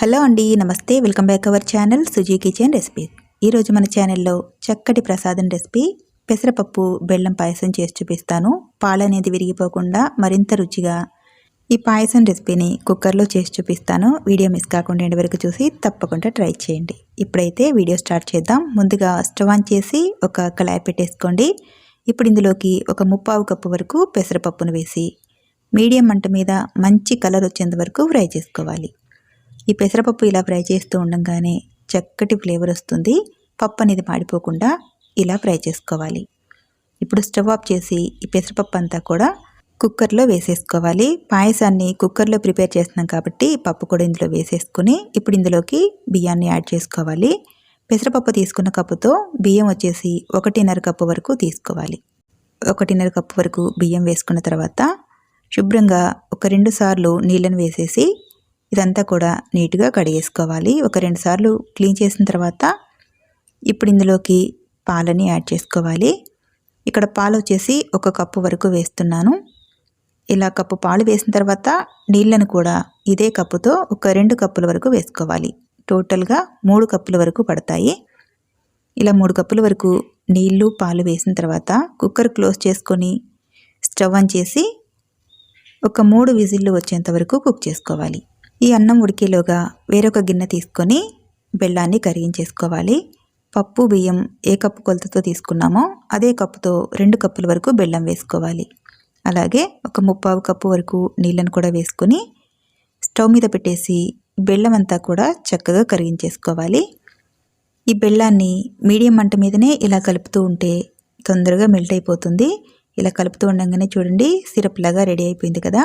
Hello అండి నమస్తే. Welcome back our channel Suji kitchen recipe. ఈరోజు మన ఛానల్లో చక్కటి ప్రసాదం రెసిపీ పెసరపప్పు బెల్లం పాయసం చేసి చూపిస్తాను. పాలు అనేది విరిగిపోకుండా మరింత రుచిగా ఈ పాయసం రెసిపీని కుక్కర్లో చేసి చూపిస్తాను. వీడియో మిస్ కాకుండా ఎండి వరకు చూసి తప్పకుండా ట్రై చేయండి. ఇప్పుడైతే వీడియో స్టార్ట్ చేద్దాం. ముందుగా స్టవ్ ఆన్ చేసి ఒక కళాయి పెట్టేసుకోండి. ఇప్పుడు ఇందులోకి ఒక ముప్పావు కప్పు వరకు పెసరపప్పును వేసి మీడియం మంట మీద మంచి కలర్ వచ్చేంత వరకు ఫ్రై చేసుకోవాలి. ఈ పెసరపప్పు ఇలా ఫ్రై చేస్తూ ఉండగానే చక్కటి ఫ్లేవర్ వస్తుంది. పప్పు అనేది మాడిపోకుండా ఇలా ఫ్రై చేసుకోవాలి. ఇప్పుడు స్టవ్ ఆఫ్ చేసి ఈ పెసరపప్పు అంతా కూడా కుక్కర్లో వేసేసుకోవాలి. పాయసాన్ని కుక్కర్లో ప్రిపేర్ చేస్తున్నాం కాబట్టి పప్పు కూడా ఇందులో వేసేసుకుని ఇప్పుడు ఇందులోకి బియ్యాన్ని యాడ్ చేసుకోవాలి. పెసరపప్పు తీసుకున్న కప్పుతో బియ్యం వచ్చేసి ఒకటిన్నర కప్పు వరకు తీసుకోవాలి. ఒకటిన్నర కప్పు వరకు బియ్యం వేసుకున్న తర్వాత శుభ్రంగా ఒక రెండు సార్లు నీళ్ళను వేసేసి ఇదంతా కూడా నీట్గా కడిగేసుకోవాలి. ఒక రెండు సార్లు క్లీన్ చేసిన తర్వాత ఇప్పుడు ఇందులోకి పాలని యాడ్ చేసుకోవాలి. ఇక్కడ పాలు వచ్చేసి ఒక కప్పు వరకు వేస్తున్నాను. ఇలా కప్పు పాలు వేసిన తర్వాత నీళ్ళను కూడా ఇదే కప్పుతో ఒక రెండు కప్పుల వరకు వేసుకోవాలి. టోటల్గా మూడు కప్పుల వరకు పడతాయి. ఇలా మూడు కప్పుల వరకు నీళ్ళు పాలు వేసిన తర్వాత కుక్కర్ క్లోజ్ చేసుకొని స్టవ్ ఆన్ చేసి ఒక మూడు విజిల్లు వచ్చేంత వరకు కుక్ చేసుకోవాలి. ఈ అన్నం ఉడికేలోగా వేరొక గిన్నె తీసుకొని బెల్లాన్ని కరిగించేసుకోవాలి. పప్పు బియ్యం ఏ కప్పు కొలతతో తీసుకున్నామో అదే కప్పుతో రెండు కప్పుల వరకు బెల్లం వేసుకోవాలి. అలాగే ఒక ముప్పావు కప్పు వరకు నీళ్ళను కూడా వేసుకొని స్టవ్ మీద పెట్టేసి బెల్లం అంతా కూడా చక్కగా కరిగించేసుకోవాలి. ఈ బెల్లాన్ని మీడియం మంట మీదనే ఇలా కలుపుతూ ఉంటే తొందరగా మెల్ట్ అయిపోతుంది. ఇలా కలుపుతూ ఉండగానే చూడండి సిరప్ లాగా రెడీ అయిపోయింది కదా.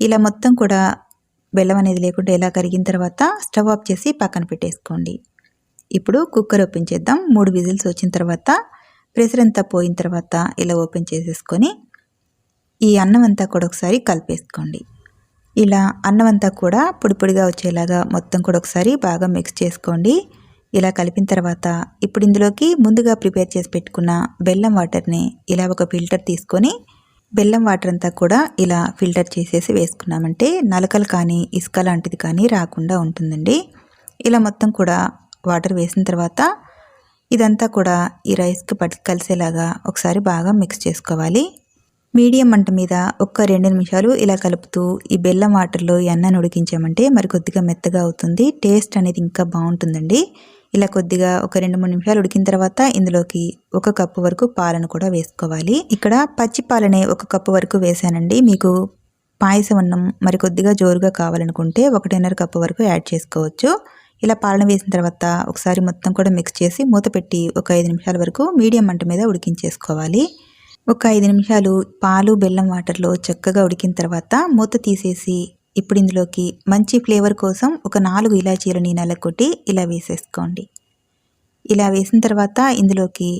ఇలా మొత్తం కూడా బెల్లం అనేది లేకుండా ఇలా కరిగిన తర్వాత స్టవ్ ఆఫ్ చేసి పక్కన పెట్టేసుకోండి. ఇప్పుడు కుక్కర్ ఓపెన్ చేద్దాం. మూడు విజిల్స్ వచ్చిన తర్వాత ప్రెషర్ అంతా పోయిన తర్వాత ఇలా ఓపెన్ చేసేసుకొని ఈ అన్నం అంతా కూడా ఒకసారి కలిపేసుకోండి. ఇలా అన్నం అంతా కూడా పొడిపొడిగా వచ్చేలాగా మొత్తం కూడా ఒకసారి బాగా మిక్స్ చేసుకోండి. ఇలా కలిపిన తర్వాత ఇప్పుడు ఇందులోకి ముందుగా ప్రిపేర్ చేసి పెట్టుకున్న బెల్లం వాటర్ని ఇలా ఒక ఫిల్టర్ తీసుకొని బెల్లం వాటర్ అంతా కూడా ఇలా ఫిల్టర్ చేసేసి వేసుకున్నామంటే నలకలు కానీ ఇసుక లాంటిది కానీ రాకుండా ఉంటుందండి. ఇలా మొత్తం కూడా వాటర్ వేసిన తర్వాత ఇదంతా కూడా ఈ రైస్కి పట్టి కలిసేలాగా ఒకసారి బాగా మిక్స్ చేసుకోవాలి. మీడియం మంట మీద ఒక్క రెండు నిమిషాలు ఇలా కలుపుతూ ఈ బెల్లం వాటర్లో ఈ అన్నాన్ని ఉడికించామంటే మరి కొద్దిగా మెత్తగా అవుతుంది. టేస్ట్ అనేది ఇంకా బాగుంటుందండి. ఇలా కొద్దిగా ఒక రెండు మూడు నిమిషాలు ఉడికిన తర్వాత ఇందులోకి ఒక కప్పు వరకు పాలను కూడా వేసుకోవాలి. ఇక్కడ పచ్చి పాలనే ఒక కప్పు వరకు వేసానండి మీకు పాయసం అన్నం మరి కొద్దిగా జోరుగా కావాలనుకుంటే ఒకటిన్నర కప్పు వరకు యాడ్ చేసుకోవచ్చు. ఇలా పాలన వేసిన తర్వాత ఒకసారి మొత్తం కూడా మిక్స్ చేసి మూత పెట్టి ఒక ఐదు నిమిషాల వరకు మీడియం మంట మీద ఉడికించేసుకోవాలి. ఒక ఐదు నిమిషాలు పాలు బెల్లం వాటర్లో చక్కగా ఉడికిన తర్వాత మూత తీసేసి ఇప్పుడు ఇందులోకి మంచి ఫ్లేవర్ కోసం ఒక నాలుగు ఇలాచీలని నలకొట్టి ఇలా వేసేసుకోండి. ఇలా వేసిన తర్వాత ఇందులోకి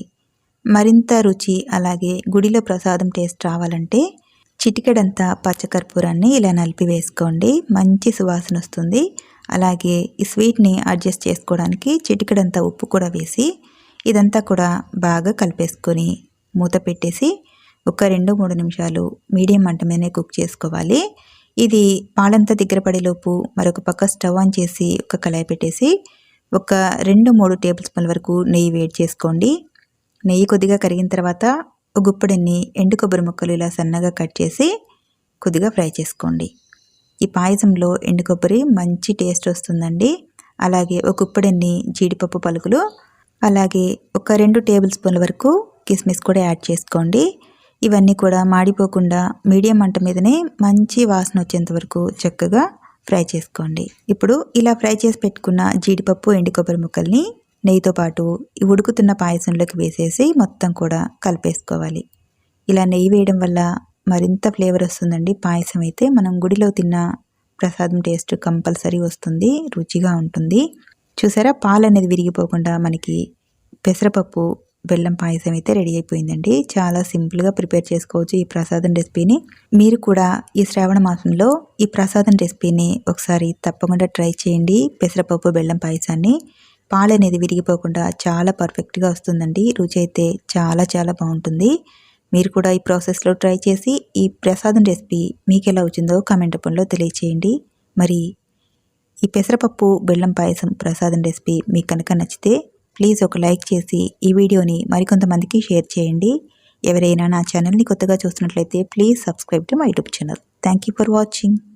మరింత రుచి అలాగే గుడిలో ప్రసాదం టేస్ట్ రావాలంటే చిటికెడంతా పచ్చకర్పూరాన్ని ఇలా నలిపి వేసుకోండి. మంచి సువాసన వస్తుంది. అలాగే ఈ స్వీట్ని అడ్జస్ట్ చేసుకోవడానికి చిటికెడంతా ఉప్పు కూడా వేసి ఇదంతా కూడా బాగా కలిపేసుకొని మూత పెట్టేసి ఒక రెండు మూడు నిమిషాలు మీడియం మంట మీదనే కుక్ చేసుకోవాలి. ఇది పాలంతా దగ్గర పడేలోపు మరొక పక్క స్టవ్ ఆన్ చేసి ఒక కళాయి పెట్టేసి ఒక రెండు మూడు టేబుల్ స్పూన్ల వరకు నెయ్యి వేడి చేసుకోండి. నెయ్యి కొద్దిగా కరిగిన తర్వాత ఒక గుప్పడిని ఎండు కొబ్బరి ముక్కలు ఇలా సన్నగా కట్ చేసి కొద్దిగా ఫ్రై చేసుకోండి. ఈ పాయసంలో ఎండు కొబ్బరి మంచి టేస్ట్ వస్తుందండి. అలాగే ఒక గుప్పడిని జీడిపప్పు పలుకులు అలాగే ఒక రెండు టేబుల్ స్పూన్ల వరకు కిస్మిస్ కూడా యాడ్ చేసుకోండి. ఇవన్నీ కూడా మాడిపోకుండా మీడియం మంట మీదనే మంచి వాసన వచ్చేంత వరకు చక్కగా ఫ్రై చేసుకోండి. ఇప్పుడు ఇలా ఫ్రై చేసి పెట్టుకున్న జీడిపప్పు ఎండు కొబ్బరి ముక్కల్ని నెయ్యితో పాటు ఉడుకుతున్న పాయసంలోకి వేసేసి మొత్తం కూడా కలిపేసుకోవాలి. ఇలా నెయ్యి వేయడం వల్ల మరింత ఫ్లేవర్ వస్తుందండి. పాయసం అయితే మనం గుడిలో తిన్న ప్రసాదం టేస్ట్ కంపల్సరీ వస్తుంది రుచిగా ఉంటుంది. చూసారా? పాలు అనేది విరిగిపోకుండా మనకి పెసరపప్పు బెల్లం పాయసం అయితే రెడీ అయిపోయిందండి. చాలా సింపుల్గా ప్రిపేర్ చేసుకోవచ్చు ఈ ప్రసాదం రెసిపీని. మీరు కూడా ఈ శ్రావణ మాసంలో ఈ ప్రసాదం రెసిపీని ఒకసారి తప్పకుండా ట్రై చేయండి. పెసరపప్పు బెల్లం పాయసాన్ని. పాలు అనేది విరిగిపోకుండా చాలా పర్ఫెక్ట్గా వస్తుందండి. రుచి అయితే చాలా చాలా బాగుంటుంది. మీరు కూడా ఈ ప్రాసెస్లో ట్రై చేసి ఈ ప్రసాదం రెసిపీ మీకు ఎలా వచ్చిందో కామెంట్ రూపంలో తెలియచేయండి. మరి ఈ పెసరపప్పు బెల్లం పాయసం ప్రసాదం రెసిపీ మీకు కనుక నచ్చితే ప్లీజ్ ఒక లైక్ చేసి ఈ వీడియోని మరికొంతమందికి షేర్ చేయండి. ఎవరైనా నా ఛానల్ని కొత్తగా చూస్తున్నట్లయితే please subscribe to my YouTube channel. Thank you for watching.